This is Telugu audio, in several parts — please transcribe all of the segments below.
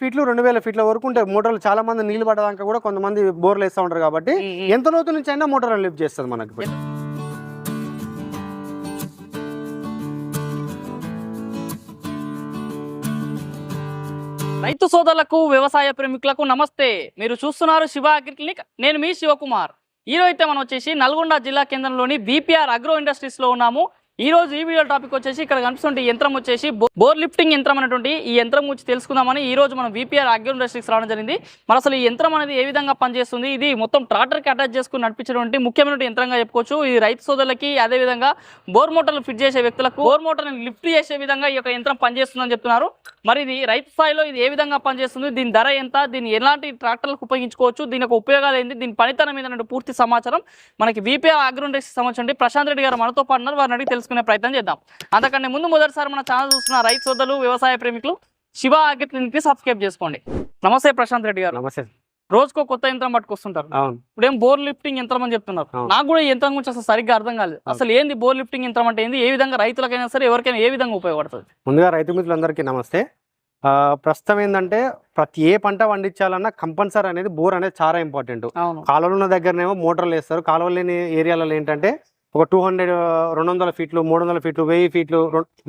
ఫీట్లు రెండు వేల ఫీట్ల వరకు ఉంటాయి మోటార్లు చాలా మంది నీళ్ళు పడదాకా కూడా కొంతమంది బోర్లు వేస్తూ ఉంటారు కాబట్టి ఎంత లోతు నుంచి అయినా మోటార్ లిఫ్ట్ చేస్తుంది మనకి. రైతు సోదరులకు వ్యవసాయ ప్రేమికులకు నమస్తే. మీరు చూస్తున్నారు శివ అగ్రి క్లినిక్. నేను మీ శివకుమార్. ఈ రోజు అయితే మనం వచ్చేసి నల్గొండ జిల్లా కేంద్రంలోని బీపీఆర్ అగ్రో ఇండస్ట్రీస్లో ఉన్నాము. ఈ రోజు ఈ వీడియో టాపిక్ వచ్చేసి ఇక్కడ కనిపిస్తుంటే యంత్రం వచ్చేసి బోర్ లిఫ్టింగ్ యంత్రం అనేటువంటి ఈ యంత్రం గురించి తెలుసుకుందామని ఈ రోజు మనం విపిఆర్ అగ్రో ఇండస్ట్రీస్ రావడం జరిగింది. మరి అసలు ఈ యంత్రం అనేది ఏ విధంగా పనిచేస్తుంది? ఇది మొత్తం ట్రాక్టర్కి అటాచ్ చేసుకుని నడిపించినటువంటి ముఖ్యమైన యంత్రంగా చెప్పుకోవచ్చు. ఇది రైతు సోదరులకి అదే విధంగా బోర్ మోటార్లు ఫిట్ చేసే వ్యక్తులకు బోర్ మోటార్ని లిఫ్ట్ చేసే విధంగా ఈ యొక్క యంత్రం పనిచేస్తుందని చెప్తున్నారు. మరి ఇది రైతు స్థాయిలో ఇది ఏ విధంగా పనిచేస్తుంది? దీని ధర ఎంత? దీన్ని ఎలాంటి ట్రాక్టర్లకు ఉపయోగించుకోవచ్చు? దీని యొక్క ఉపయోగాలు ఏంటి? దీని పనితనం మీద పూర్తి సమాచారం మనకి విపిఆర్ వీపీఆర్ అగ్రోండెక్స్ సంబంధించి ప్రశాంత్ రెడ్డి గారు మనతో పాటున్నారు వారిని అడిగి తెలుసుకునే ప్రయత్నం చేద్దాం. అంతకంటే ముందు మొదటిసారి మన ఛానల్ చూస్తున్న రైతు సోదరులు వ్యవసాయ ప్రేమికులు శివ అగ్రి క్లినిక్ని సబ్స్క్రైబ్ చేసుకోండి. నమస్తే ప్రశాంత్ రెడ్డి గారు. నమస్తే రోజుకో కొత్త యంత్రం పట్టుకొస్తుంటారు. అవును. ఇప్పుడేం బోర్ లిఫ్టింగ్ యంత్రం అని చెప్తున్నారు. నాకు కూడా ఈ యంత్రం గురించి అసలు సరిగ్గా అర్థం కాలేదు. అసలు ఏంది బోర్ లిఫ్టింగ్ యంత్రం అంటే ఏంది? ఏ విధంగా రైతులకైనా సరే ఎవరికైనా ఏ విధంగా ఉపయోగపడుతుంది? ముందుగా రైతు మిత్రులందరికీ నమస్తే. ప్రస్తుతం ఏంటంటే ప్రతి ఏ పంట పండించాలన్నా కంపల్సరీ అనేది బోర్ అనేది చాలా ఇంపార్టెంట్. అవును. కాలువలు ఉన్న దగ్గరనేమో మోటార్లు వేస్తారు. కాలువలు లేని ఏరియాలలో ఏంటంటే ఒక టూ హండ్రెడ్ రెండు వందల ఫీట్లు మూడు వందల ఫీట్లు వెయ్యి ఫీట్లు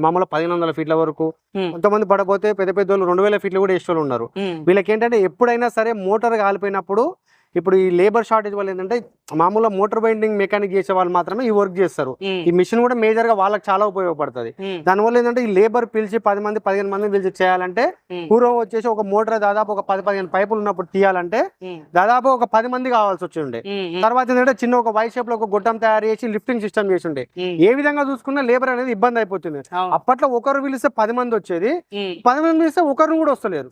మామూలు పదిహేను వందల ఫీట్ల వరకు. కొంతమంది పడపోతే పెద్ద పెద్ద వాళ్ళు రెండు వేల ఫీట్లు కూడా వేసేవాళ్ళు ఉన్నారు. వీళ్ళకి ఏంటంటే ఎప్పుడైనా సరే మోటార్ కాలిపోయినప్పుడు ఇప్పుడు ఈ లేబర్ షార్టేజ్ వల్ల ఏంటంటే మామూలుగా మోటార్ బైండింగ్ మెకానిక్ చేసే వాళ్ళు మాత్రమే ఈ వర్క్ చేస్తారు. ఈ మిషన్ కూడా మేజర్గా వాళ్ళకి చాలా ఉపయోగపడుతుంది. దానివల్ల ఏంటంటే ఈ లేబర్ పిలిచి పది మంది పదిహేను మంది పిలిచి చేయాలంటే. పూర్వం వచ్చేసి ఒక మోటార్ దాదాపు ఒక పది పదిహేను పైపులు ఉన్నప్పుడు తీయాలంటే. దాదాపు ఒక పది మంది కావాల్సి వచ్చి ఉండే ఉమ్. ఉమ్. తర్వాత ఏంటంటే చిన్న ఒక వై షేప్లో ఒక గొట్టం తయారు చేసి లిఫ్టింగ్ సిస్టమ్ చేసి ఉండే. ఏ విధంగా చూసుకున్నా లేబర్ అనేది ఇబ్బంది అయిపోతుంది. అప్పట్లో ఒకరు పిలిస్తే పది మంది వచ్చేది. పది మంది పిలిస్తే ఒకరిని కూడా వస్తలేరు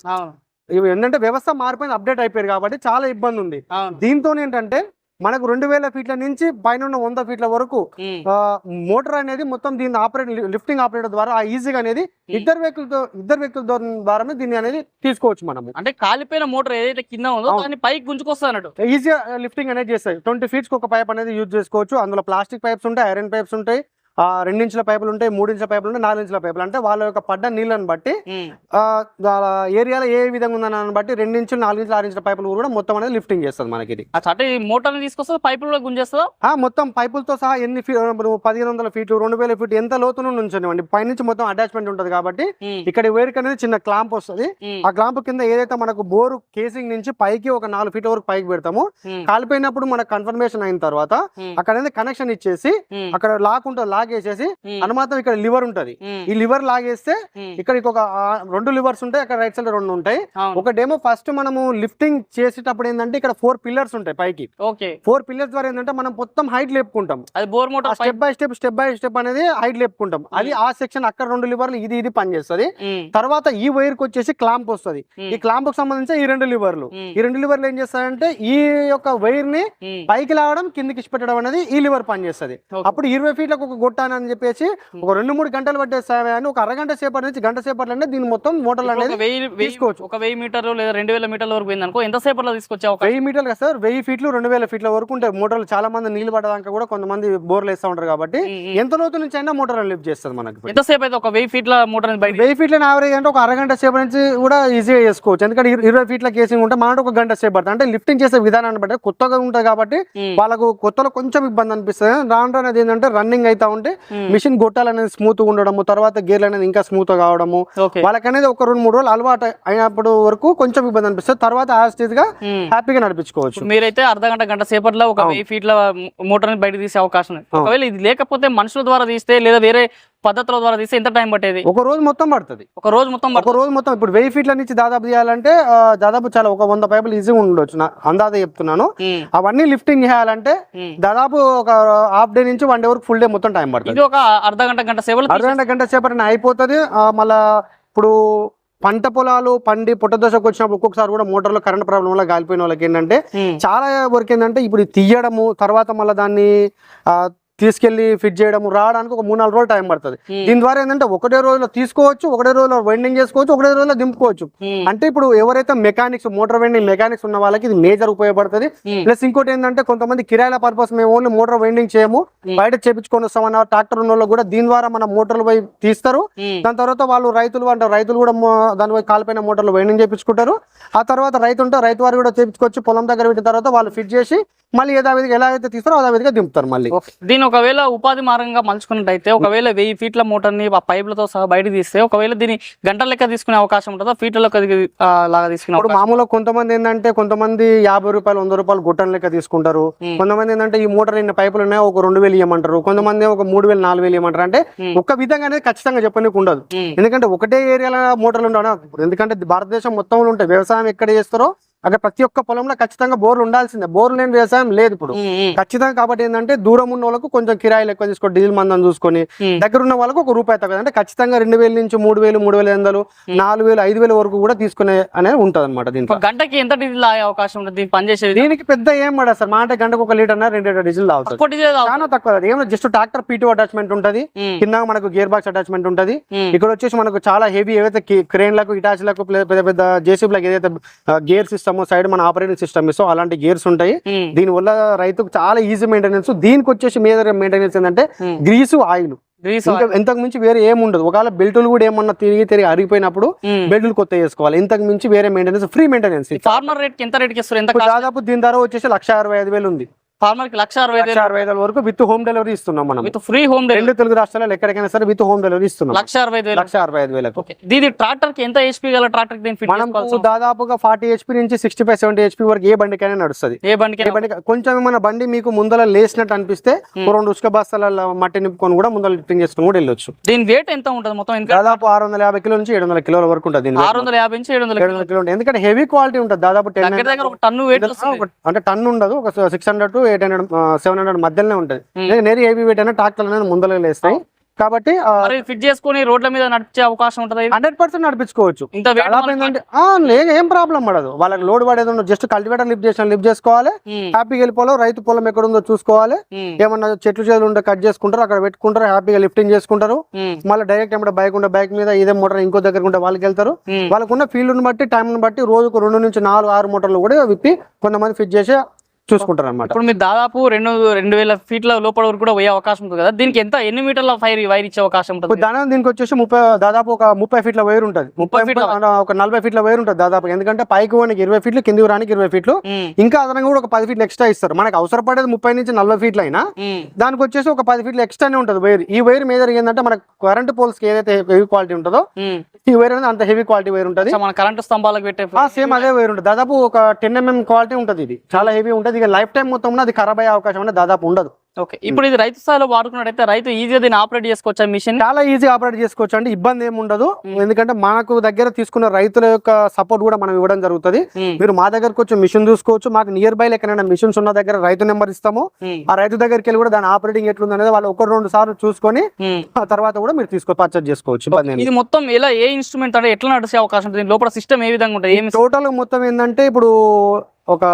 ఏంటంటే వ్యవస్థ మారిపోయింది అప్డేట్ అయిపోయారు కాబట్టి చాలా ఇబ్బంది ఉంది. దీంతో ఏంటంటే మనకు రెండు వేల ఫీట్ల నుంచి పైన ఉన్న వంద ఫీట్ల వరకు. మోటార్ అనేది మొత్తం దీన్ని ఆపరేట్ లిఫ్టింగ్ ఆపరేటర్ ద్వారా ఆ ఈజీగా అనేది ఇద్దరు వ్యక్తులతో ఇద్దరు వ్యక్తుల ద్వారా- దీన్ని అనేది తీసుకోవచ్చు మనము. అంటే కాలిపోయిన మోటార్ ఏదైతే కింద ఉందో. దాన్ని పైకి గుంజుకొస్తుంది అన్నట్టు ఈజీగా లిఫ్టింగ్ అనేది చేస్తాయి. ట్వంటీ ఫీట్స్కి ఒక పైప్ అనేది యూజ్ చేసుకోవచ్చు. అందులో ప్లాస్టిక్ పైప్స్ ఉంటాయి ఐరన్ పైప్స్ ఉంటాయి. రెండించుల పైపులు ఉంటాయి మూడించుల పైపులు ఉంటాయి నాలుగించుల పైపులు అంటే వాళ్ళ యొక్క పడ్డ నీళ్ళని బట్టి ఏరియాలో ఏ విధంగా ఉందని బట్టి రెండించులు నాలుగించులు ఆరించుల పైపులు కూడా మొత్తం అనేది లిఫ్టింగ్ చేస్తుంది మనకి ఇది అంటే ఈ మోటార్ని తీసుకొస్తుంది పైపులు కూడా గుంజేస్తుందా ఆ మొత్తం పైపులతో సహా ఎన్ని పదిహేను వందల ఫీట్లు రెండు వేల ఫీట్ ఎంత లోతును ఉంచనివ్వండి పైనుంచి మొత్తం అటాచ్మెంట్ ఉంటుంది కాబట్టి. ఇక్కడ వేరుకి అనేది చిన్న క్లాంప్ వస్తుంది. ఆ క్లాంప్ కింద ఏదైతే మనకు బోరు కేసింగ్ నుంచి పైకి ఒక నాలుగు ఫీట్ల వరకు పైకి పెడతామో. కాలిపోయినప్పుడు మనకు కన్ఫర్మేషన్ అయిన తర్వాత. అక్కడ కనెక్షన్ ఇచ్చేసి. అక్కడ లాక్ ఉంటుంది లాక్ వేసేసి ఉమ్. అనుమాత్రం ఇక్కడ లివర్ ఉంటది. ఈ లివర్ లాగేస్తే. ఇక్కడ ఇంకొక ఆ, రెండు లివర్స్ ఉంటాయి అక్కడ రైట్ సైడ్ రెండు ఉంటాయి ఒకటేమో ఫస్ట్ మనము లిఫ్టింగ్ చేసేటప్పుడు ఏంటంటే ఇక్కడ ఫోర్ పిల్లర్స్ ఉంటాయి పైకి ఓకే ఫోర్ పిల్లర్స్ ద్వారా ఏంటంటే మనం మొత్తం హైట్ లేపుకుంటాం అది bore motor pipe step by step step by step అనేది హైట్ లేపుకుంటాం అది ఆ సెక్షన్ అక్కడ రెండు లివర్లు ఇది ఇది పనిచేస్తుంది. తర్వాత ఈ వైర్కి వచ్చేసి క్లాంప్ వస్తుంది. ఈ క్లాంప్కి సంబంధించి ఈ రెండు లివర్లు. ఈ రెండు లివర్లు ఏం చేస్తాయంటే ఈ యొక్క వైర్ని. పైకి లాగడం కిందికి ఇచ్చిపెట్టడం అనేది ఈ లివర్ పనిచేస్తుంది. అప్పుడు ఇరవై ఫీట్లకు ఒక గొట్టాను అని చెప్పేసి ఒక రెండు మూడు గంటలు పట్టే సమయాన్ని ఒక అరగంట సేపటి నుంచి గంట సేపటి అంటే దీని మొత్తం మోటార్లు అనేది ఒక తీసుకోవచ్చు. ఒక వెయ్యి మీటర్లు లేదా రెండు వేల మీటర్ల వరకు అనుకో ఎంత సేపట్లో తీసుకొచ్చే అవకాశం? వెయ్యి మీటర్లు కదా సార్ వెయ్యి ఫీట్లు రెండు వేల ఫీట్ల వరకు ఉంటాయి. మోటార్లు చాలా మంది నీళ్ళు పడదాకా కూడా కొంతమంది బోర్లు వేస్తూ ఉంటారు కాబట్టి. ఎంత లోతు నుంచి అయినా మోటార్ లిఫ్ట్ చేస్తుంది మనకి. ఎంతసేపు అయితే ఒక వెయ్యి ఫీట్ల మోటార్ వెయ్యి ఫీట్ల యావరేజ్ అంటే ఒక అరగంట సేపు నుంచి కూడా ఈజీగా చేసుకోవచ్చు. ఎందుకంటే ఇర- ఇరవై ఫీట్ల కేసింగ్ ఉంటే మనకు ఒక గంట సేపు పడుతుంది. అంటే లిఫ్టింగ్ చేసే విధానాన్ని బట్టి కొత్తగా ఉంటుంది కాబట్టి. వాళ్ళకు కొత్తలో కొంచెం ఇబ్బంది అనిపిస్తుంది. రాను రాను అది ఏంటంటే రన్నింగ్ అవుతా ఉంటే. మిషన్ గొట్టాలు అనేది స్మూత్ ఉండడము తర్వాత గేర్లు అనేది ఇంకా స్మూత్ కావడము ఓకే వాళ్ళకి అనేది ఒక రెండు మూడు రోజులు అలవాటు అయినప్పుడు వరకు కొంచెం ఇబ్బంది అనిపిస్తుంది తర్వాత యాజ్ టీజ్గా ఉమ్. హ్యాపీగా నడిపించుకోవచ్చు మీరైతే అర్ధ గంట గంట సేపట్లో ఒక. వెయ్యి ఫీట్ల మోటార్ బయట తీసే అవకాశం. ఒకవేళ ఇది లేకపోతే మనుషుల ద్వారా తీస్తే లేదా వేరే పద్ధతుల ద్వారా తీస్తే ఎంత టైం పట్టేది ఒక రోజు మొత్తం పడుతుంది ఒక రోజు మొత్తం ఒక రోజు మొత్తం ఇప్పుడు వెయ్యి ఫీట్ల నుంచి దాదాపు చేయాలంటే దాదాపు చాలా ఒక వంద పైపులు ఈజీగా ఉండొచ్చు నా అందాజ చెప్తున్నాను. అవన్నీ లిఫ్టింగ్ చేయాలంటే. దాదాపు ఒక హాఫ్ డే నుంచి వన్ డే వరకు ఫుల్ డే మొత్తం టైం పడుతుంది ఇది ఒక అర్ధ గంట గంట సేపట్లో అరగంట గంట సేపటి అయిపోతుంది ఆ, మళ్ళా ఇప్పుడు పంట పొలాలు పండి పుట్ట దశకు వచ్చినప్పుడు ఒక్కొక్కసారి కూడా మోటార్లో కరెంట్ ప్రాబ్లం వల్ల గాలిపోయిన వాళ్ళకి ఏంటంటే. చాలా వరకు ఏంటంటే ఇప్పుడు తీయడము తర్వాత మళ్ళీ దాన్ని తీసుకెళ్ళి ఫిట్ చేయడం రావడానికి ఒక మూడు నాలుగు రోజులు టైం పడుతుంది ఉమ్. దీని ద్వారా ఏంటంటే ఒకటే రోజులో తీసుకోవచ్చు ఒకటే రోజులో వెండింగ్ చేసుకోవచ్చు ఒకటే రోజులో దింపుకోవచ్చు ఉమ్. అంటే ఇప్పుడు ఎవరైతే మెకానిక్స్ మోటార్ వెండింగ్ మెకానిక్స్ ఉన్న వాళ్ళకి ఇది మేజర్ ఉపయోగపడుతుంది. ప్లస్ ఇంకోటి ఏంటంటే కొంతమంది కిరాయిల పర్పస్ మేము ఓన్లీ మోటార్ వెండింగ్ చేయము. బయట చేపించుకొని వస్తామన్న ట్రాక్టర్ ఉన్న వాళ్ళు కూడా దీని ద్వారా మన మోటార్లు పోయి తీస్తారు. దాని తర్వాత వాళ్ళు రైతులు అంటే రైతులు కూడా మో- దాని పోయి కాలిపోయిన మోటార్లు వెండింగ్ చేపించుకుంటారు ఆ తర్వాత రైతు ఉంటే రైతు వారు కూడా చేపించుకొచ్చి పొలం దగ్గర పెట్టిన తర్వాత వాళ్ళు ఫిట్ చేసి మళ్ళీ యథావిధిగా ఎలా అయితే తీస్తారో విధిగా దింపుతారు మళ్ళీ. దీని ఒకవేళ ఉపాధి మార్గంగా మలుచుకున్నట్టయితే ఒకవేళ వెయ్యి ఫీట్ల మోటార్ని ఆ పైపులతో సహా బయట తీస్తే ఒకవేళ దీన్ని గంటల లెక్క తీసుకునే అవకాశం ఉంటుందా ఫీట్ల లెక్క లాగా తీసుకునే మామూలుగా కొంతమంది ఏంటంటే కొంతమంది యాభై రూపాయలు వంద రూపాయలు గుట్టన్ లెక్క తీసుకుంటారు. కొంతమంది ఏంటంటే ఈ మోటార్ ఇన్ని పైపులు ఉన్నాయి ఒక రెండు వేలు ఇవ్వమంటారు కొంతమంది ఒక మూడు వేలు నాలుగు వేలు ఇవ్వమంటారు అంటే. ఒక్క విధంగా అనేది ఖచ్చితంగా చెప్పనీకి ఉండదు. ఎందుకంటే ఒకటే ఏరియాలో మోటార్లు ఉండవు ఎందుకంటే భారతదేశం మొత్తంలో ఉంటాయి వ్యవసాయం ఎక్కడ చేస్తారో అక్కడ ప్రతి ఒక్క పొలంలో ఖచ్చితంగా బోర్లు ఉండాల్సిందే. బోర్లు లేని వ్యవసాయం లేదు ఇప్పుడు. ఖచ్చితంగా కాబట్టి ఏంటంటే దూరం ఉన్న వాళ్ళకు కొంచెం కిరాయిలు ఎక్కువ తీసుకో డీజిల్ మందం చూసుకొని. దగ్గర ఉన్న వాళ్ళకు ఒక రూపాయి తగ్గదు అంటే ఖచ్చితంగా రెండు వేల నుంచి మూడు వేలు మూడు వేల వందలు నాలుగు వేలు ఐదు వేల వరకు కూడా తీసుకునే అనేది ఉంటది అనమాట దీంట్లో గంటకి ఎంత డీజిల్ ఆగే అవకాశం ఉంటుంది? పనిచేసేది దీనికి పెద్ద ఏం పడదు సార్. మా అంటే గంటకు ఒక లీటర్ రెండు లీటర్ డీజిల్ తాగుతుంది తాగు- చాలా తక్కువ ఏమో జస్ట్ ట్రాక్టర్ పీటూ అటాచ్మెంట్ ఉంటది. కింద మనకు గేర్ బాక్స్ అటాచ్మెంట్ ఉంటది. ఇక్కడ వచ్చేసి మనకు చాలా హెవీ ఏవైతే క్రేన్లకు ఇటాచ్లకు పెద్ద పెద్ద జేసీబీలకు ఏదైతే గేర్ సిస్టమ్ సైడ్ మన ఆపరేటింగ్ సిస్టమ్ ఇస్తాం. అలాంటి గేర్స్ ఉంటాయి. దీని వల్ల రైతుకు చాలా ఈజీ మెయింటెనెన్స్ దీనికి వచ్చేసి మేజర్ మెయింటెనెన్స్ ఏంటంటే. గ్రీసు ఆయిల్ ఇంతకు మించి వేరే ఏం ఉండదు. ఒకవేళ బెల్టులు కూడా ఏమన్నా తిరిగి తిరిగి అరిగిపోయినప్పుడు. బెల్టులు కొత్త వేసుకోవాలి ఇంతకు మించి వేరే maintenance free maintenance farmer rate ఎంత రేట్ దాదాపు దీని ధర వచ్చేసి లక్ష అరవై ఐదు వేలు ఉంది. ఫార్మర్కి లక్ష అరవై అరవై ఐదు వరకు విత్ హోమ్ డెలివరీ ఇస్తున్నాం మనం. With free home delivery. రెండు తెలుగు రాష్ట్రాల్లో ఎక్కడికైనా సరే విత్ హోమ్ డెలివరీ ఇస్తున్నాం. లక్ష అరవై ఐదు లక్ష అరవై ఐదు వేలకు. దీని ట్రాక్టర్కి ఎంత హెచ్పి గల ట్రాక్టర్ మనం దాదాపుగా ఫార్టీ హెచ్పి నుంచి సిక్స్టీ ఫైవ్ సెవెంటీ హెచ్పి వరకు ఏ బండికైనా నడుస్తుంది. ఏ బండి కొంచెం మన బండి మీకు ముందర లేసినట్టు అనిపిస్తే రెండు ఉసుక బస్తాల మట్టి నింపుకొని కూడా ముందర లిఫ్టింగ్ చేసుకుని కూడా వెళ్ళొచ్చు. దీని వెయిట్ ఎంత ఉంటుంది మొత్తం? దాదాపు ఆరు వందల యాభై కిలో నుంచి ఏడు వందల కిలోల వరకు ఉంటుంది ఆరు వందల యాభై నుంచి ఏడు వందల ఏడు వందల కిలో ఉంటుంది. ఎందుకంటే హెవీ క్వాలిటీ ఉంటుంది. దాదాపు టెన్ దగ్గర దగ్గర ఒక టన్ను వెయిట్ అంటే టన్ ఉండదు. ఒక six hundred to eight hundred seven hundred మధ్యలోనే ఉంటుంది. నేరీ హెవీ వెయిట్ అయినా ట్రాక్టర్ అనేది ముందర లేస్తాయి. కాబట్టి ఫిట్ చేసుకొని రోడ్ల మీద నడిచే అవకాశం ఉంటుంది హండ్రెడ్ పర్సెంట్ నడిపించుకోవచ్చు. లేదు ఏం ప్రాబ్లం పడదు. వాళ్ళకి లోడ్ పడేది ఉండదు. జస్ట్ కల్టివేటర్ లిఫ్ట్ చేసిన లిఫ్ట్ చేసుకోవాలి. హ్యాపీగా వెళ్ళిపోవాలి. రైతు పొలం ఎక్కడ ఉందో చూసుకోవాలి. ఏమన్నా చెట్లు చేతులు ఉంటే కట్ చేసుకుంటారు. అక్కడ పెట్టుకుంటారు. హ్యాపీగా లిఫ్టింగ్ చేసుకుంటారు. మళ్ళీ డైరెక్ట్ ఏమంటే బైక్ ఉంటే బైక్ మీద ఇదే మోటార్ ఇంకో దగ్గర ఉంటే వాళ్ళకి వెళ్తారు. వాళ్ళకున్న ఫీల్డ్ని బట్టి టైంని బట్టి రోజుకు రెండు నుంచి నాలుగు ఆరు మోటార్లు కూడా విప్పి కొంతమంది ఫిట్ చేసి చూసుకుంటారు అనమాట ఇప్పుడు మీరు దాదాపు రెండు రెండు వేల ఫీట్ల లోపల వరకు కూడా పోయే అవకాశం ఉంటుంది కదా? దీనికి ఎంత ఎన్ని మీటర్ల ఫైర్ వైర్ ఇచ్చే అవకాశం ఉంటుంది? దాని దీనికి వచ్చేసి ముప్పై దాదాపు ఒక ముప్పై ఫీట్ల వైర్ ఉంటుంది. ముప్పై ఫీట్ల ఒక నలభై ఫీట్ల వైర్ ఉంటుంది దాదాపు. ఎందుకంటే పైకి పోనీకి ఇరవై ఫీట్లు కిందికి రానికి ఇరవై ఫీట్లు. ఇంకా అదనంగా కూడా ఒక పది ఫీట్లు ఎక్స్ట్రా ఇస్తారు. మనకు అవసరపడేది ముప్పై నుంచి నలభై ఫీట్లు అయినా దానికి వచ్చేసి ఒక పది ఫీట్లు ఎక్స్ట్రానే ఉంటుంది వైర్. ఈ వైర్ మేజర్ ఏంటంటే మనకు కరెంట్ పోల్స్కి ఏదైతే హెవీ క్వాలిటీ ఉంటుందో. ఈ వైర్ అనేది అంత హెవీ క్వాలిటీ వైర్ ఉంటుంది. మన కరెంటు స్తంభాలకు పెట్టే సేమ్ అదే వైర్ ఉంటుంది. దాదాపు ఒక టెన్ ఎంఎం క్వాలిటీ ఉంటుంది ఇది. చాలా హెవీ ఉంటుంది. ఇక లైఫ్ టైం మొత్తం అది ఖరాబ్ అయ్యే అవకాశం అనేది దాదాపు ఉండదు. ఓకే ఇప్పుడు ఇది రైతు స్థాయిలో వాడుకున్నట్టయితే రైతు ఈజీగా దీన్ని ఆపరేట్ చేసుకోవచ్చా మిషన్ చాలా ఈజీ ఆపరేట్ చేసుకోవచ్చు అండి ఇబ్బంది ఏమి ఉండదు. ఎందుకంటే మనకు దగ్గర తీసుకున్న రైతుల యొక్క సపోర్ట్ కూడా మనం ఇవ్వడం జరుగుతుంది. మీరు మా దగ్గరకు వచ్చి మిషన్ చూసుకోవచ్చు. మాకు నియర్ బై ఎక్కడైనా మిషన్స్ ఉన్న దగ్గర రైతు నెంబర్ ఇస్తాము. ఆ రైతు దగ్గరికి వెళ్ళి కూడా దాని ఆపరేటింగ్ ఎట్లుంది అనేది వాళ్ళు ఒక రెండు సార్లు చూసుకొని ఆ తర్వాత కూడా మీరు తీసుకో పర్చేజ్ చేసుకోవచ్చు. ఇది మొత్తం ఎలా ఏ ఇన్స్ట్రుమెంట్ అంటే ఎట్లా నడిచే అవకాశం ఉంటుంది? లోపల సిస్టమ్ ఏ విధంగా ఉంటుంది? ఏమి టోటల్ మొత్తం ఏంటంటే ఇప్పుడు ఒక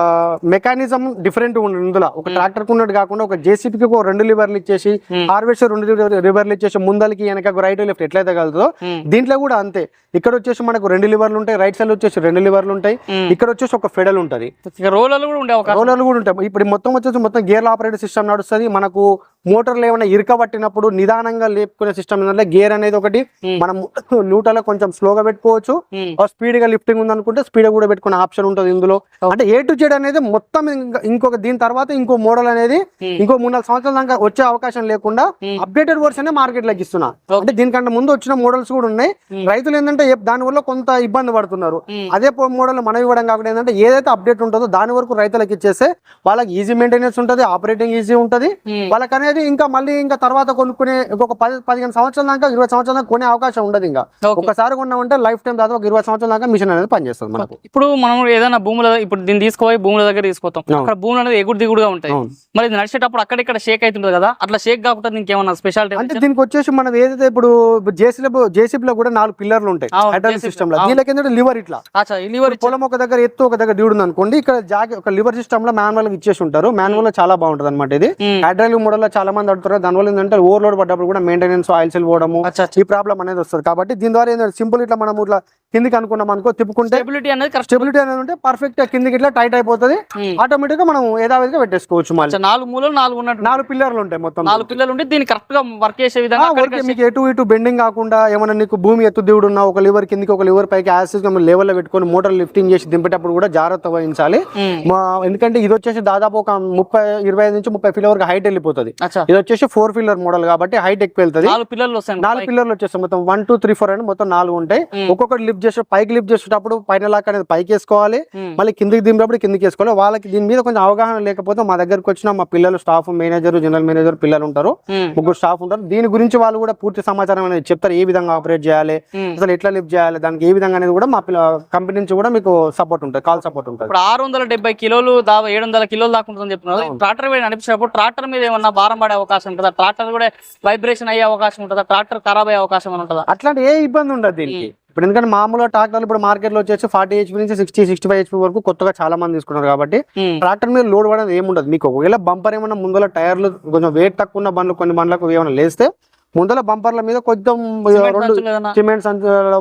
మెకానిజం డిఫరెంట్ ఇందులో. ఒక ట్రాక్టర్ ఉన్నట్టు కాకుండా ఒక జేసీపీకి ఒక రెండు లివర్లు ఇచ్చేసి. హార్వెస్టర్ రెండు లివర్లు ఇచ్చేసి ముందలకి వెనక రైట్ లెఫ్ట్ ఎట్లయితే కలుగుతుందో. దీంట్లో కూడా అంతే. ఇక్కడ వచ్చేసి మనకు రెండు లివర్లు ఉంటాయి రైట్ సైడ్ వచ్చేసి రెండు లివర్లు ఉంటాయి. ఇక్కడ వచ్చేసి ఒక ఫెడల్ ఉంటది. రోలర్లు కూడా అవకాశం. రోలర్లు కూడా ఉంటాయి. ఇప్పుడు మొత్తం వచ్చేసి మొత్తం గేర్ ఆపరేటర్ సిస్టమ్ నడుస్తుంది. మనకు మోటార్లు ఏమైనా ఇరకబట్టినప్పుడు నిదానంగా లేపుకునే సిస్టమ్ ఏంటంటే గేర్ అనేది ఒకటి Hmm. మనం న్యూటర్లో కొంచెం స్లోగా పెట్టుకోవచ్చు ఉమ్, స్పీడ్గా లిఫ్టింగ్ ఉంది అనుకుంటే స్పీడ్ కూడా పెట్టుకునే ఆప్షన్ ఉంటుంది ఇందులో అంటే ఏ టు జెడ్ అనేది మొత్తం ఇంకా- ఇంకొక దీని తర్వాత ఇంకో మోడల్ అనేది Hmm. ఇంకో మూడు నాలుగు సంవత్సరాల దాకా వచ్చే అవకాశం లేకుండా Hmm. అప్డేటెడ్ వర్షన్ మార్కెట్లోకి ఇస్తున్నా Okay. అంటే దీనికంటే ముందు వచ్చిన మోడల్స్ కూడా ఉన్నాయి Hmm. రైతులు ఏంటంటే దాని వల్ల కొంత ఇబ్బంది పడుతున్నారు Hmm. అదే మోడల్ మనం ఇవ్వడం కాకుండా ఏంటంటే ఏదైతే అప్డేట్ ఉంటుందో దాని వరకు రైతులకు ఇచ్చేస్తే వాళ్ళకి ఈజీ మెయింటెనెన్స్ ఉంటుంది ఆపరేటింగ్ ఈజీ ఉంటుంది. వాళ్ళకి అనేది ఇంకా మళ్ళీ ఇంకా తర్వాత కొనుక్కునే ఒక పది పదిహేను సంవత్సరాల దాకా ఇరవై సంవత్సరాల దాకా కొనే అవకాశం ఉండదు ఇంకా. ఒకసారి కొన్నామంటే లైఫ్ టైం దాదాపు ఒక ఇరవై సంవత్సరాల దాకా మిషన్ అనేది పనిచేస్తుంది మనకు. ఇప్పుడు మనం ఏదైనా భూముల ఇప్పుడు దీన్ని తీసుకుపోయి భూముల దగ్గర తీసుకొస్తాం. అక్కడ భూములు అనేది ఎగుడు దిగుడుగా ఉంటాయి. మరి నడిచేటప్పుడు అక్కడిక్కడ షేక్ అవుతుంటుంది కదా అట్లా షేక్ కాకుండా ఇంకేమన్నా స్పెషాలిటీ అంటే దీనికి వచ్చేసి మనం ఏదైతే ఇప్పుడు జేసీబీ జేసీబీ లో కూడా నాలుగు పిల్లర్లు ఉంటాయి. హైడ్రాలిక్ సిస్టమ్లో. దీనికి ఏంటంటే లివర్ ఇట్లా. లివర్ పొలం ఒక దగ్గర ఎత్తు ఒక దగ్గర దిగుడు అనుకోండి ఇక్కడ జాగ ఒక లివర్ సిస్టమ్లో మాన్యువల్ ఇచ్చేసి ఉంటారు. మాన్యువల్లో చాలా బాగుంటది అనమాట ఇది హైడ్రాలిక్ మోడల్లో చాలా చాలా మంది అడుగుతారు దానివల్ల ఏంటంటే ఓవర్లోడ్ పడ్డప్పుడు కూడా మెయింటెనెన్స్ ఆయిల్స్ పోవడము అచ్చా ఈ ప్రాబ్లం అనేది వస్తుంది. కాబట్టి దీని ద్వారా ఏంటంటే సింపుల్ ఇట్లా మనం ఇట్లా కిందికి అనుకున్నాం అనుకో తిప్పుకుంటే స్టెబిలిటీ అనేది స్టెబిలిటీ అనేది ఉంటే పర్ఫెక్ట్ కిందికి ఇట్లా టైట్ అయిపోతుంది. ఆటోమేటిక్గా మనం ఏదావిధిగా పెట్టేసుకోవచ్చు మళ్ళీ. నాలుగు మూలలు నాలుగు ఉన్నట్టు నాలుగు పిల్లర్లు ఉంటాయి మొత్తం. నాలుగు పిల్లలు ఉండి దీన్ని కరెక్ట్గా వర్క్ చేసే విధంగా మీకు ఎటు ఇటు బెండింగ్ కాకుండా ఏమైనా నీకు భూమి ఎత్తు దిగుడు ఉన్నా ఒక లివర్ కిందికి ఒక లివర్ పైకి యాసిస్ లెవెల్లో పెట్టుకొని మోటార్ లిఫ్టింగ్ చేసి దింపేటప్పుడు కూడా జాగ్రత్త వహించాలి. మా ఎందుకంటే ఇది వచ్చేసి దాదాపు ఒక ముప్పై ఇరవై ఐదు నుంచి ముప్పై ఫీల్ వరకు హైట్ వెళ్ళిపోతుంది. ఇది వచ్చేసి ఫోర్ ఫీలర్ మోడల్ కాబట్టి హైట్ ఎక్కువ వెళ్తుంది. నాలుగు పిల్లలు వస్తాయి నాలుగు పిల్లర్లు వచ్చేస్తాయి. మొత్తం వన్ టూ త్రీ ఫోర్ అని మొత్తం నాలుగు ఉంటాయి. ఒక్కొక్కటి లిఫ్ట్ చేసే పైకి లిఫ్ట్ చేసేటప్పుడు పైన లాక్ అనేది పైకి వేసుకోవాలి. మళ్ళీ కిందికి దింపినప్పుడు కిందికి వేసుకోవాలి. వాళ్ళకి దీని మీద కొంచెం అవగాహన లేకపోతే మా దగ్గరకు వచ్చిన మా పిల్లలు స్టాఫ్ మేనేజర్ జనరల్ మేనేజర్ పిల్లలు ఉంటారు. ముగ్గురు స్టాఫ్ ఉంటారు. దీని గురించి వాళ్ళు కూడా పూర్తి సమాచారం అనేది చెప్తారు. ఏ విధంగా ఆపరేట్ చేయాలి. అసలు ఎట్లా లిఫ్ట్ చేయాలి దానికి ఏ విధంగా అనేది కూడా మా పిల్ల కంపెనీ నుంచి కూడా మీకు సపోర్ట్ ఉంటుంది. కాల్ సపోర్ట్ ఉంటుంది. ఇప్పుడు ఆరు వందల డెబ్బై కిలోలు దాదాపు ఏడు వందల కిలోలు దాకా ఉంటుందని చెప్తున్నారు. ట్రాక్టర్ మీద నడిపించినప్పుడు ట్రాక్టర్ మీద ఏమన్నా భారం పడే అవకాశం ఉంటుందా? ట్రాక్టర్ కూడా వైబ్రేషన్ అయ్యే అవకాశం ఉంటుందా? ట్రాక్టర్ ఖరాబ్ అయ్యే అవకాశం ఉంటుందా? అట్లాంటి ఏ ఇబ్బంది ఉండదు దీనికి. ఇప్పుడు ఎందుకంటే మామూలుగా ట్రాక్టర్లు ఇప్పుడు మార్కెట్లో వచ్చేసి ఫార్టీ హెచ్పి నుంచి సిక్స్టీ సిక్స్టీ ఫైవ్ హెచ్పి వరకు కొత్తగా చాలా మంది తీసుకున్నారు కాబట్టి. ట్రాక్టర్ మీద లోడ్ పడేది ఏముండదు. మీకు ఒకవేళ బంపర్ ఏమన్నా ముందర టైర్లు కొంచెం వెయిట్ తక్కువ ఉన్న బండ్లు కొన్ని బండ్లకు ఏమైనా లేస్తే ముందర బంపర్ల మీద కొంచెం రెండు? సిమెంట్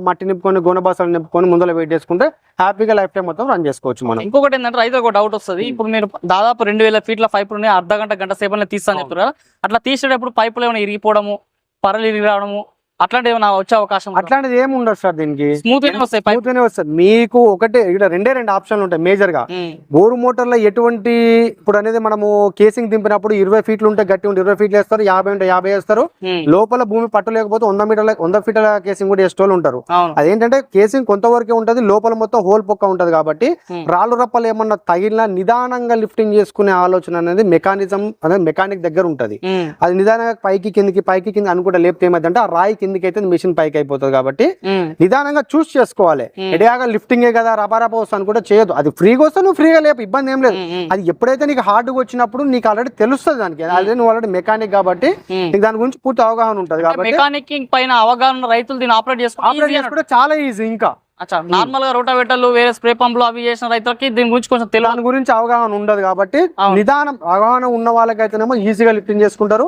మట్టి నింపుకొని గుణబాసాలు నింపుకొని ముందర వెయిట్ చేసుకుంటే హ్యాపీగా లైఫ్ టైం మొత్తం రన్ చేసుకోవచ్చు మనం. ఇంకొకటి ఏంటంటే రైతు ఒక డౌట్ వస్తుంది. ఇప్పుడు మీరు దాదాపు రెండు వేల ఫీట్ల పైపులు ఉన్నాయి అర్ధ గంట గంట సేపట్లో తీస్తాను చెప్తారు అట్లా తీసేటప్పుడు పైపులు ఏమైనా ఇరిగిపోవడము పరలు ఇరిగి రావడము అట్లాంటి ఏమైనా వచ్చే అవకాశం అట్లాంటిది ఏమి ఉండదు సార్ దీనికి. స్మూత్ గానే వస్తుంది మీకు ఒకటే ఇక్కడ రెండే రెండు ఆప్షన్లు ఉంటాయి మేజర్గా బోరు మోటార్లో ఎటువంటి ఇప్పుడు అనేది మనము కేసింగ్ దింపినప్పుడు ఇరవై ఫీట్లు ఉంటే గట్టి ఉంటే ఇరవై ఫీట్లు వేస్తారు యాభై ఉంటే యాభై వేస్తారు. లోపల భూమి పట్టు లేకపోతే వంద మీటర్ల వంద ఫీట్ల కేసింగ్ కూడా వేసేటోళ్ళు ఉంటారు. అదేంటంటే కేసింగ్ కొంతవరకే ఉంటది లోపల మొత్తం హోల్ పొక్క ఉంటది కాబట్టి. రాళ్ళు రప్పలు ఏమన్నా తగిలినా నిదానంగా లిఫ్టింగ్ చేసుకునే ఆలోచన అనేది మెకానిజం అనేది మెకానిక్ దగ్గర ఉంటది. అది నిదానంగా పైకి కిందికి పైకి కింద అనుకుంటే లేపితే ఏమైందంటే ఆ రాయి కిందికి అయితే మిషన్ పైకి అయిపోతుంది కాబట్టి. నిదానంగా చూస్ చేసుకోవాలి. ఎడియాగా లిఫ్టింగే కదా రబారబా వస్తా అనుకుంటే చేయదు అది ఫ్రీగా వస్తే నువ్వు ఫ్రీగా లేపు ఇబ్బంది ఏం లేదు. అది ఎప్పుడైతే నీకు హార్డ్గా వచ్చినప్పుడు నీకు ఆల్రెడీ తెలుస్తుంది దానికి అదే నువ్వు ఆల్రెడీ మెకానిక్ కాబట్టి. నీకు దాని గురించి పూర్తి అవగాహన ఉంటుంది కాబట్టి మెకానిక్ పైన అవగాహన రైతులు దీన్ని ఆపరేట్ ఆపరేట్ చేసుకోవాలి చాలా ఈజీ ఇంకా నార్మల్గా రోటావేటర్లు వేరే స్ప్రే పంపులు అవి చేసిన రైతులకి దీని గురించి కొంచెం తెలియదు దాని గురించి అవగాహన ఉండదు కాబట్టి. నిదానం అవగాహన ఉన్న వాళ్ళకైతేనేమో ఈజీగా లిఫ్టింగ్ చేసుకుంటారు.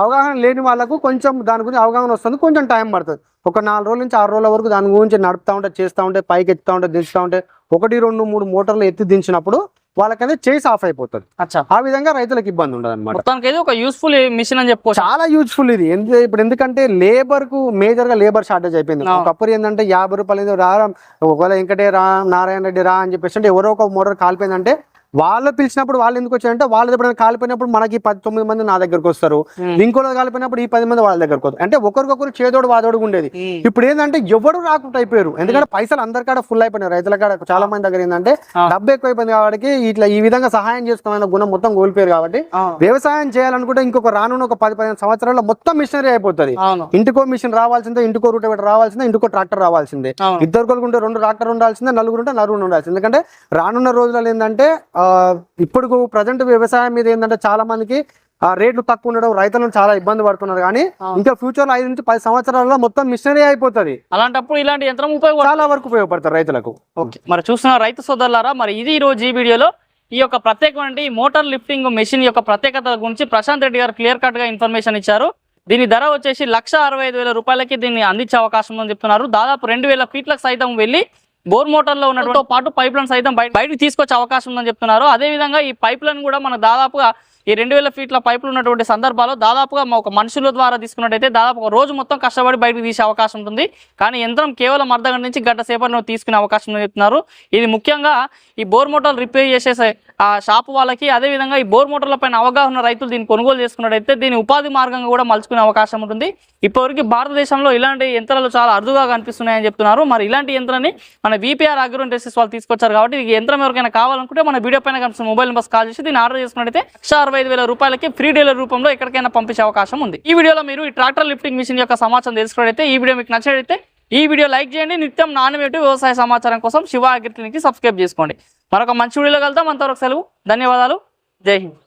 అవగాహన లేని వాళ్ళకు కొంచెం దాని గురించి అవగాహన వస్తుంది కొంచెం టైం పడుతుంది ఒక నాలుగు రోజుల నుంచి ఆరు రోజుల వరకు దాని గురించి నడుపుతా ఉంటే చేస్తూ ఉంటే పైకి ఎత్తుతా ఉంటే దించుతా ఉంటే ఒకటి రెండు మూడు మోటార్లు ఎత్తి దించినప్పుడు వాళ్ళకైతే చేసి ఆఫ్ అయిపోతుంది. అచ్చా. ఆ విధంగా రైతులకు ఇబ్బంది ఉండదు అనమాట ఒక యూస్ఫుల్ మిషన్ అని చెప్పుకోవచ్చు. చాలా యూజ్ఫుల్ ఇది. ఇప్పుడు ఎందుకంటే లేబర్కు మేజర్గా లేబర్ షార్టేజ్ అయిపోయింది. ఒకప్పుడు ఏంటంటే యాభై రూపాయలు ఏదో రా ఒకవేళ వెంకటే రా నారాయణ రెడ్డి రా అని చెప్పేసి అంటే ఎవరో ఒక మోటార్ కాలిపోయిందంటే వాళ్ళు పిలిచినప్పుడు వాళ్ళు ఎందుకు వచ్చారంటే వాళ్ళు ఎప్పుడైనా కాలిపోయినప్పుడు మనకి పది తొమ్మిది మంది నా దగ్గరకు వస్తారు. ఇంకోలో కాలిపోయినప్పుడు ఈ పది మంది వాళ్ళ దగ్గరకు వస్తారు. అంటే ఒకరికొకరు చేదోడు వాదోడు ఉండేది. ఇప్పుడు ఏంటంటే ఎవరు రాకుండా అయిపోయారు. ఎందుకంటే పైసలు అందరి కాడ ఫుల్ అయిపోయినాయి. రైతుల కాడ చాలా మంది దగ్గర ఏంటంటే. డబ్బు ఎక్కువ అయిపోయింది కాబట్టి ఇట్లా ఈ విధంగా సహాయం చేసుకోవాలన్న గుణం మొత్తం కోల్పోయారు కాబట్టి. వ్యవసాయం చేయాలనుకుంటే ఇంకొక రానున్న ఒక పది పదిహేను సంవత్సరాల్లో మొత్తం మిషనరీ అయిపోతుంది. ఇంటికో మిషన్ రావాల్సిందే ఇంటికో రూట్ రావాల్సిందే ఇంటికో ట్రాక్టర్ రావాల్సిందే. ఇద్దరు కొడుకు ఉంటే రెండు ట్రాక్టర్ ఉండాల్సిందే నలుగురు ఉంటే నలుగురు ఉండాల్సిందే. ఎందుకంటే రానున్న రోజులలో ఏంటంటే ఇప్పుడు ప్రజెంట్ వ్యవసాయం మీద ఏంటంటే చాలా మందికి ఆ రేట్లు తక్కువ ఉండడం రైతులను చాలా ఇబ్బంది పడుతున్నారు. కానీ. ఇంకా ఫ్యూచర్లో ఐదు నుంచి పది సంవత్సరాల్లో మొత్తం మిషనరీ అయిపోతుంది. అలాంటప్పుడు ఇలాంటి యంత్రం ఉపయోగపడుతుంది. చాలా వరకు ఉపయోగపడతారు రైతులకు. ఓకే. మరి చూస్తున్న రైతు సోదరులారా మరి ఇది ఈ రోజు ఈ వీడియోలో ఈ యొక్క ప్రత్యేకమైన మోటార్ లిఫ్టింగ్ మెషిన్ యొక్క ప్రత్యేకత గురించి ప్రశాంత్ రెడ్డి గారు క్లియర్ కట్గా ఇన్ఫర్మేషన్ ఇచ్చారు. దీని ధర వచ్చేసి లక్ష అరవై ఐదు వేల రూపాయలకి దీన్ని అందించే అవకాశం ఉందని చెప్తున్నారు. దాదాపు రెండు వేల ఫీట్లకు సైతం వెళ్ళి బోర్ మోటార్లో ఉన్నటువంటి పాటు పైప్ లైన్ సైతం బయటకు తీసుకొచ్చే అవకాశం ఉందని చెప్తున్నారు. అదేవిధంగా ఈ పైప్ లైన్ కూడా మనకు దాదాపుగా ఈ రెండు వేల ఫీట్ల పైపులు ఉన్నటువంటి సందర్భాల్లో దాదాపుగా ఒక మనుషుల ద్వారా తీసుకున్నట్టయితే దాదాపు ఒక రోజు మొత్తం కష్టపడి బయటకు తీసే అవకాశం ఉంటుంది. కానీ యంత్రం కేవలం అర్ధ గంట నుంచి గంట సేపట్లో తీసుకునే అవకాశం చెప్తున్నారు ఇది ముఖ్యంగా ఈ బోర్ మోటార్లు రిపేర్ చేసే ఆ షాపు వాళ్ళకి అదేవిధంగా ఈ బోర్ మోటార్ల పైన అవగాహన రైతులు దీన్ని కొనుగోలు చేసుకున్నట్టయితే దీని ఉపాధి మార్గంగా కూడా మలుచుకునే అవకాశం ఉంటుంది. ఇప్పటివరకు భారతదేశంలో ఇలాంటి యంత్రాలు చాలా అరుదుగా కనిపిస్తున్నాయని చెప్తున్నారు. మరి ఇలాంటి యంత్రాన్ని మన వీపీఆర్ అగ్రో ఇండస్ట్రీస్ వాళ్ళు తీసుకొచ్చారు కాబట్టి ఈ యంత్రం ఎవరికైనా కావాలనుకుంటే మన వీడియో పైన కనిపిస్తున్న మొబైల్ నెంబర్స్ కాల్ చేసి దీన్ని ఆర్డర్ చేసుకున్నట్టయితే లక్ష నలభై ఐదు వేల రూపాయలకి ఫ్రీ డీలర్ రూపంలో ఎక్కడికైనా పంపించే అవకాశం ఉంది. ఈ వీడియోలో మీరు ఈ ట్రాక్టర్ లిఫ్టింగ్ మిషన్ యొక్క సమాచారం తెలుసుకోవడైతే ఈ వీడియో మీకు నచ్చినట్లయితే ఈ వీడియో లైక్ చేయండి. నిత్యం నాణ్యమేటు వ్యవసాయ సమాచారం కోసం శివ అగ్రిక్లినికి సబ్స్క్రైబ్ చేసుకోండి. మరొక మంచి వీడియోలో కలుద్దాం. అంతవరకు సెలవు. ధన్యవాదాలు. జై హింద్.